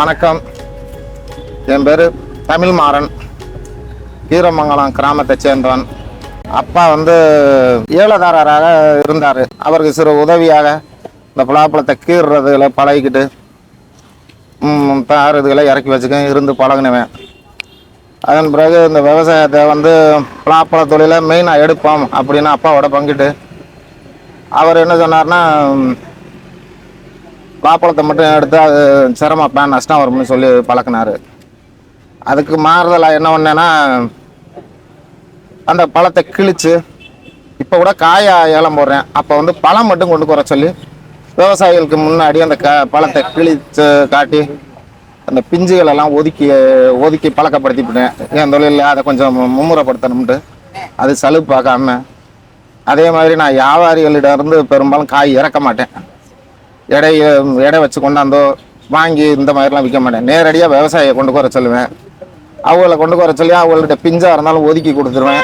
வணக்கம். என் பேர் தமிழ் மாறன் கீரமங்கலம் கிராமத்தை சேர்ந்தவன். அப்பா வந்து ஏலதாரராக இருந்தார். அவருக்கு சிறு உதவியாக இந்த பலாப்பழத்தை கீறுறதுல பழகிக்கிட்டு ம், தாறுதுகளை இறக்கி வச்சுக்க இருந்து பழகினவன். அதன் பிறகு இந்த விவசாயத்தை வந்து பலாப்பழ தொழிலை மெயினாக எடுப்போம் அப்படின்னு அப்பாவோட பங்கிட்டு அவர் என்ன சொன்னார்னா பலாப்பழத்தை மட்டும் எடுத்து அது சிரமப்பேன் நஷ்டம் வரும்னு சொல்லி பழக்கினார். அதுக்கு மாறுதலாக என்ன பண்ணேன்னா அந்த பழத்தை கிழிச்சு இப்போ கூட காயா ஏலம் போடுறேன். அப்போ வந்து பழம் மட்டும் கொண்டு வர சொல்லி விவசாயிகளுக்கு முன்னாடி அந்த க பழத்தை கிழித்து காட்டி அந்த பிஞ்சுகளெல்லாம் ஒதுக்கி ஒதுக்கி பழக்கப்படுத்திவிட்டேன். என் தொழிலில் அதை கொஞ்சம் மும்முறைப்படுத்தணும்ட்டு அது சலுப்பாக்காம அதே மாதிரி நான் வியாபாரிகளிடம் இருந்து பெரும்பாலும் காய் இறக்க மாட்டேன். எடை எடை வச்சு கொண்டாந்தோ வாங்கி இந்த மாதிரிலாம் விற்க மாட்டேன். நேரடியாக விவசாயியை கொண்டு வர சொல்லுவேன். அவங்கள கொண்டு வர சொல்லி அவங்கள்ட்ட பிஞ்சாக இருந்தாலும் ஒதுக்கி கொடுத்துருவேன்.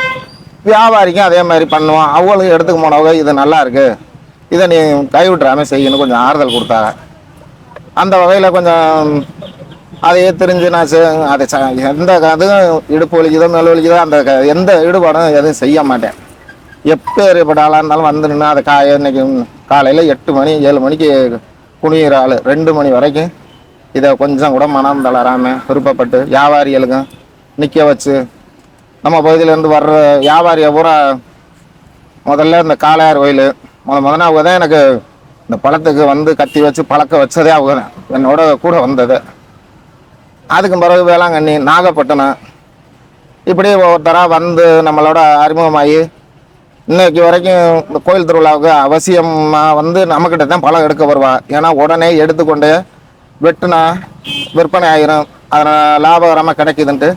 வியாபாரிக்கும் அதே மாதிரி பண்ணுவோம் அவங்களுக்கு எடுத்துக்க போனவங்க இது நல்லா இருக்கு. இதை நீ கைவிட்டுறாமல் செய்யணும் கொஞ்சம் ஆறுதல் கொடுத்தாங்க. அந்த வகையில் கொஞ்சம் அதையே தெரிஞ்சு நான் செ- அதை ச- எந்த அதுவும் இடுப்பு வலிக்குதோ மேல் வலிக்குதோ அந்த க- எந்த ஈடுபாடும் எதுவும் செய்ய மாட்டேன். எப்பேற்பட்ட ஆளாக இருந்தாலும் வந்து நின்று அதை காய இன்னைக்கு காலையில் எட்டு மணி ஏழு மணிக்கு குனியிற ஆள். ரெண்டு மணி வரைக்கும் இதை கொஞ்சம் கூட மனம் தளராமல் விருப்பப்பட்டு வியாபாரிகளுக்கும் நிற்க வச்சு நம்ம பகுதியிலேருந்து வர்ற வியாபாரியை பூரா முதல்ல இந்த காளையார் கோயில் முத முதல்ல அவங்க தான் எனக்கு இந்த பழத்துக்கு வந்து கத்தி வச்சு பழக்க வச்சதே அவங்க தான். என்னோட கூட வந்தது. அதுக்கு பிறகு வேளாங்கண்ணி நாகப்பட்டினம் இப்படி ஒவ்வொருத்தராக வந்து நம்மளோட அறிமுகமாகி இன்னைக்கு வரைக்கும் இந்த கோயில் திருவிழாவுக்கு அவசியமாக வந்து நம்மக்கிட்ட தான் பழம் எடுக்க வருவாள் ஏன்னா உடனே எடுத்துக்கொண்டு வெட்டுனா விற்பனை ஆயிரும். அதனால் லாபகரமாக கிடைக்குதுன்ட்டு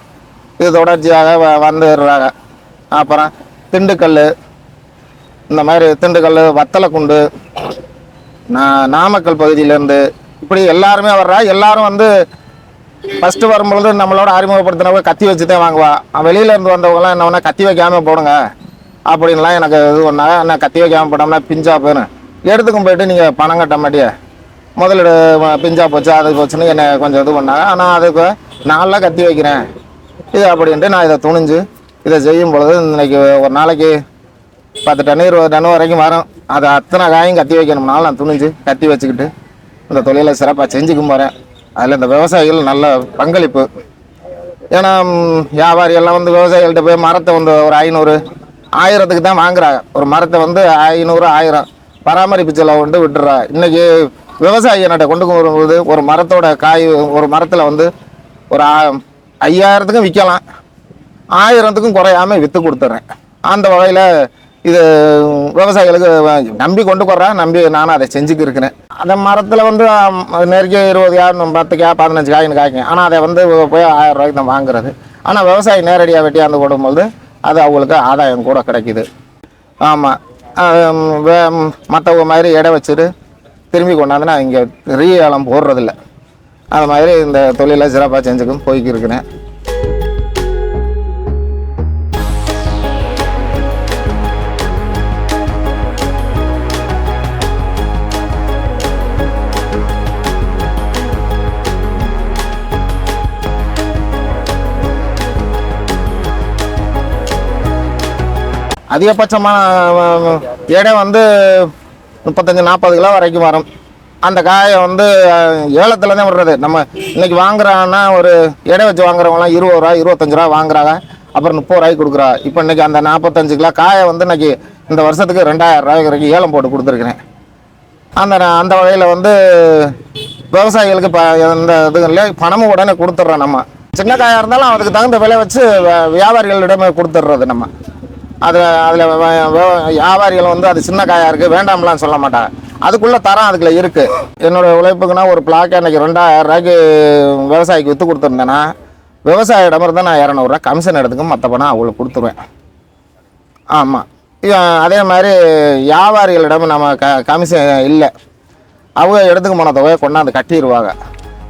இது தொடர்ச்சியாக வ- வந்துடுறாங்க. அப்புறம் திண்டுக்கல் இந்த மாதிரி திண்டுக்கல் வத்தலக்குண்டு நான் நாமக்கல் பகுதியிலேருந்து இப்படி எல்லாருமே வர்றா. எல்லாரும் வந்து ஃபஸ்ட்டு வரும்பொழுது நம்மளோட அறிமுகப்படுத்தினவங்க கத்தி வச்சு தான் வாங்குவா வெளியிலேருந்து வந்தவங்களாம் என்ன கத்தி வைக்காமல் போடுங்க. அப்படின்லாம் எனக்கு இது பண்ணாங்க நான் கத்தி வைக்காமல் போட்டோம்னா பிஞ்சா போயிடும் எடுத்துக்கும் போயிட்டு நீங்கள் பணம் கட்ட மாட்டியே. முதலீடு பிஞ்சா போச்சு அது போச்சுன்னு என்னை கொஞ்சம் இது பண்ணாங்க ஆனால் அதுக்கு நான்லாம் கத்தி வைக்கிறேன். இது அப்படின்ட்டு நான் இதை துணிஞ்சு இதை செய்யும் பொழுது இன்னைக்கு ஒரு நாளைக்கு பத்து டன் இருபது டன் வரைக்கும் வரும். அது அத்தனை காயும் கத்தி வைக்கணும்னாலும் நான் துணிஞ்சு கத்தி வச்சுக்கிட்டு இந்த தொழிலை சிறப்பாக செஞ்சுக்கும் போகிறேன் அதில் இந்த விவசாயிகள் நல்ல பங்களிப்பு. ஏன்னா வியாபாரியெல்லாம் வியாபாரி எல்லாம் வந்து விவசாயிகள்கிட்ட போய் மரத்தை வந்து ஒரு ஐநூறு ஆயிரத்துக்கு தான் வாங்குறாங்க. ஒரு மரத்தை வந்து ஐநூறு ஆயிரம் பராமரிப்பு செலவு வந்து விட்டுறா இன்னைக்கு விவசாயி என்னட்ட கொண்டு வரும்போது ஒரு மரத்தோட காய் ஒரு மரத்தில் வந்து ஒரு ஐயாயிரத்துக்கும் விற்கலாம் ஆயிரத்துக்கும் குறையாம விற்று கொடுத்துட்றேன் அந்த வகையில் இது விவசாயிகளுக்கு நம்பி கொண்டு போடுறேன் நம்பி நானும் அதை செஞ்சுக்கு இருக்கிறேன். அந்த மரத்தில் வந்து நெருக்கி இருபது காய் பத்து காய் பதினஞ்சு காயின்னு காய்க்கும். ஆனால் அதை வந்து போய் ஆயிரம் ரூபாய்க்கு தான் வாங்குறது. ஆனால் விவசாயி நேரடியாக வெட்டியாந்து கொடுக்கும்போது அது அவங்களுக்கு ஆதாயம் கூட கிடைக்குது. ஆமாம் வே மற்றவங்க மாதிரி எடை வச்சுட்டு திரும்பி கொண்டாந்து நான் இங்கே ரீஏலம் போடுறதில்ல. அது மாதிரி இந்த தொழிலை சிறப்பாக செஞ்சுக்கும் போய்க்கு இருக்கிறேன் அதிகபட்சமான எடை வந்து முப்பத்தஞ்சு நாற்பது கிலோ வரைக்கும் வரும். அந்த காயை வந்து அஹ், தான் விடுறது. நம்ம இன்னைக்கு வாங்குறான்னா ஒரு எடை வச்சு வாங்குறவங்களாம் இருபது ரூபா இருபத்தஞ்சு ரூபா வாங்குறாங்க. அப்புறம் முப்பது ரூபாய்க்கு கொடுக்குறா. இப்போ இன்னைக்கு அந்த நாற்பத்தஞ்சு கிலோ காயை வந்து இன்னைக்கு இந்த வருஷத்துக்கு ரெண்டாயிரம் ரூபாய் வரைக்கும் ஏலம் போட்டு கொடுத்துருக்குறேன். அந்த அந்த வகையில் வந்து விவசாயிகளுக்கு இப்போ எந்த இதுல பணமும் உடனே கொடுத்துட்றோம் நம்ம. சின்ன காயாக இருந்தாலும் அதுக்கு தகுந்த விலை வச்சு வியாபாரிகளிடமே கொடுத்துட்றது நம்ம. அது அதில் வியாபாரிகள் வந்து அது சின்ன காயாக இருக்குது வேண்டாம்லாம் சொல்ல மாட்டாங்க. அதுக்குள்ளே தரம் அதுக்குள்ள இருக்குது என்னோட உழைப்புக்குன்னா ஒரு பிளாக்கை அன்றைக்கி ரெண்டாயிரம் ரூபாய்க்கு விவசாயிக்கு விற்று கொடுத்துருந்தேன்னா விவசாயிடம் இருந்தால் நான் இரநூறுவா கமிஷன் எடுத்துக்க மற்ற பணம் அவங்களுக்கு கொடுத்துருவேன். ஆமாம் அதே மாதிரி வியாபாரிகளிடம் நம்ம க கமிஷன் இல்லை. அவங்க எடுத்துக்க போன தொகையை கொண்டாந்து கட்டிடுவாங்க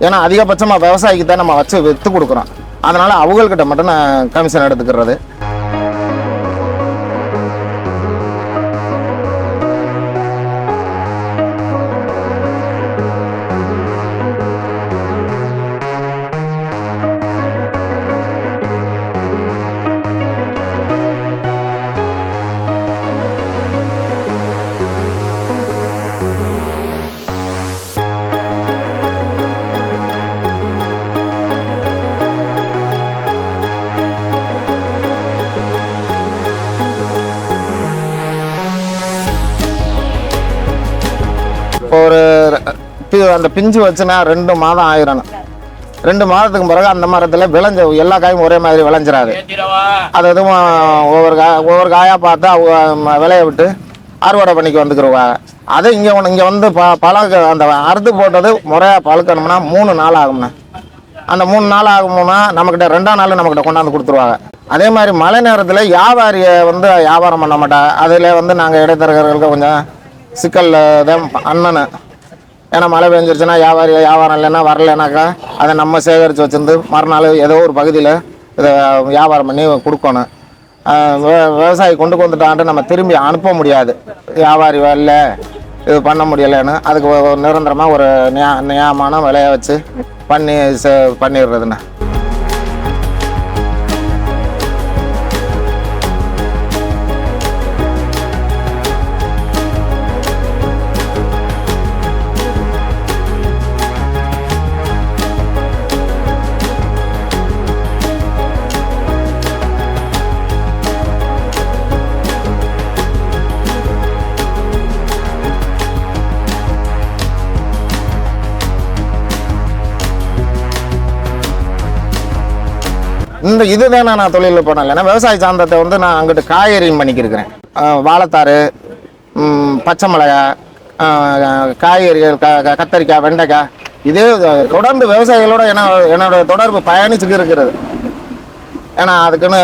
ஏன்னா அதிகபட்சமாக விவசாயிக்கு தான் நம்ம வச்சு விற்று கொடுக்குறோம். அதனால் அவங்கக்கிட்ட மட்டும் நான் கமிஷன் எடுத்துக்கிறது. அந்த பிஞ்சு வச்சுனா ரெண்டு மாதம் ஆயிரணும். ரெண்டு மாதத்துக்கு பிறகு அந்த மரத்தில் விளைஞ்ச எல்லா காயும் ஒரே மாதிரி விளைஞ்சிடாது அது எதுவும் ஒவ்வொரு காய் ஒவ்வொரு காயாக பார்த்து அவங்க விளைய விட்டு அறுவடை பண்ணிக்கு வந்துக்கிடுவாங்க அது இங்கே ஒன்று இங்கே வந்து ப பழக அந்த அறுத்து போட்டது முறையாக பழுக்கணும்னா மூணு நாள் ஆகும்ண்ணே. அந்த மூணு நாள் ஆகும்னா நம்மக்கிட்ட ரெண்டாம் நாள் நம்மக்கிட்ட கொண்டாந்து கொடுத்துருவாங்க. அதே மாதிரி மழை நேரத்தில் வியாபாரியை வந்து வியாபாரம் பண்ண மாட்டா. அதில் வந்து நாங்கள் இடைத்தரகர்களுக்கு கொஞ்சம் சிக்கலில் தான் அண்ணனு. ஏன்னா மழை பெஞ்சிருச்சுன்னா வியாபாரி வியாபாரம் இல்லைன்னா வரலைனாக்கா அதை நம்ம சேகரித்து வச்சுருந்து மறுநாள் ஏதோ ஒரு பகுதியில் இதை வியாபாரம் பண்ணி கொடுக்கணும். விவசாயி கொண்டு வந்துட்டான்ட்டு நம்ம திரும்பி அனுப்ப முடியாது. வியாபாரி வரல இது பண்ண முடியலைன்னு அதுக்கு ஒரு நிரந்தரமாக ஒரு நியா நியாயமான விலையை வச்சு பண்ணி ச பண்ணிடுறதுண்ணே. இந்த இதுதான் நான் தொழில் போனேன் ஏன்னா விவசாய சாந்தத்தை வந்து நான் அங்கிட்டு காய்கறியும் பண்ணிக்கிருக்கிறேன். வாழைத்தாறு பச்சை மிளகாய் காய்கறிகள் க க- கத்தரிக்காய் வெண்டைக்காய். இதே தொடர்ந்து விவசாயிகளோட என்ன என்னோட தொடர்பு பயணிச்சுட்டு இருக்கிறது. ஏன்னா அதுக்குன்னு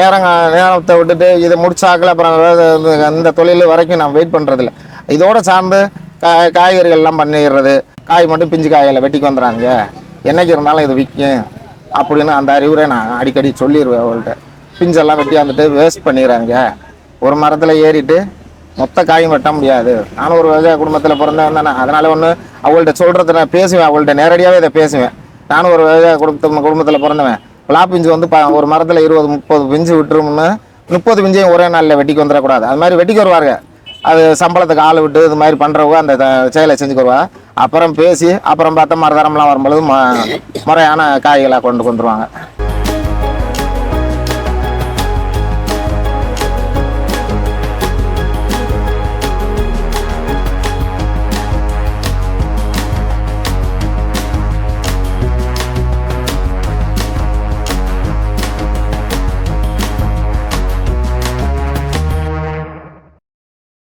நேரம் நேரத்தை விட்டுட்டு இதை முடிச்சாக்கல அப்புறம் இந்த- இந்த தொழில் வரைக்கும் நான் வெயிட் பண்ணுறதில்ல இதோட சார்ந்து காய் காய்கறிகள்லாம் பண்ணிடுறது. காய் மட்டும் பிஞ்சு காயில் வெட்டிக்கு வந்துடுறாங்க என்னைக்கு இருந்தாலும் இது விற்கும். அப்படின்னு அந்த அறிவுரை நான் அடிக்கடி சொல்லிடுவேன் அவள்கிட்ட பிஞ்செல்லாம் வெட்டி வந்துட்டு வேஸ்ட் பண்ணிடுறாங்க ஒரு மரத்தில் ஏறிட்டு மொத்த காயும் வெட்ட முடியாது. நானும் ஒரு விவசாய குடும்பத்தில் பிறந்தவன் தானே. அதனால் ஒன்று அவள்கிட்ட சொல்கிறத நான் பேசுவேன். அவள்கிட்ட நேரடியாகவே இதை பேசுவேன். நானும் ஒரு விவசாய குடும்பத்து குடும்பத்தில் பிறந்தவன். பலா பிஞ்சு வந்து ப ஒரு மரத்தில் இருபது முப்பது பிஞ்சு விட்டுருமுன்னு முப்பது பிஞ்சையும் ஒரே நாளில் வெட்டிக்கு வந்துடக்கூடாது அது மாதிரி வெட்டிக்கு வருவாங்க அது சம்பளத்துக்கு ஆள் விட்டு இது மாதிரி பண்ணுறவங்க அந்த செயலை செஞ்சுக்குருவா அப்புறம் பேசி அப்புறம் பார்த்தா மரதரம்லாம் வரும்பொழுது ம முறையான காய்களாக கொண்டு கொண்டுருவாங்க.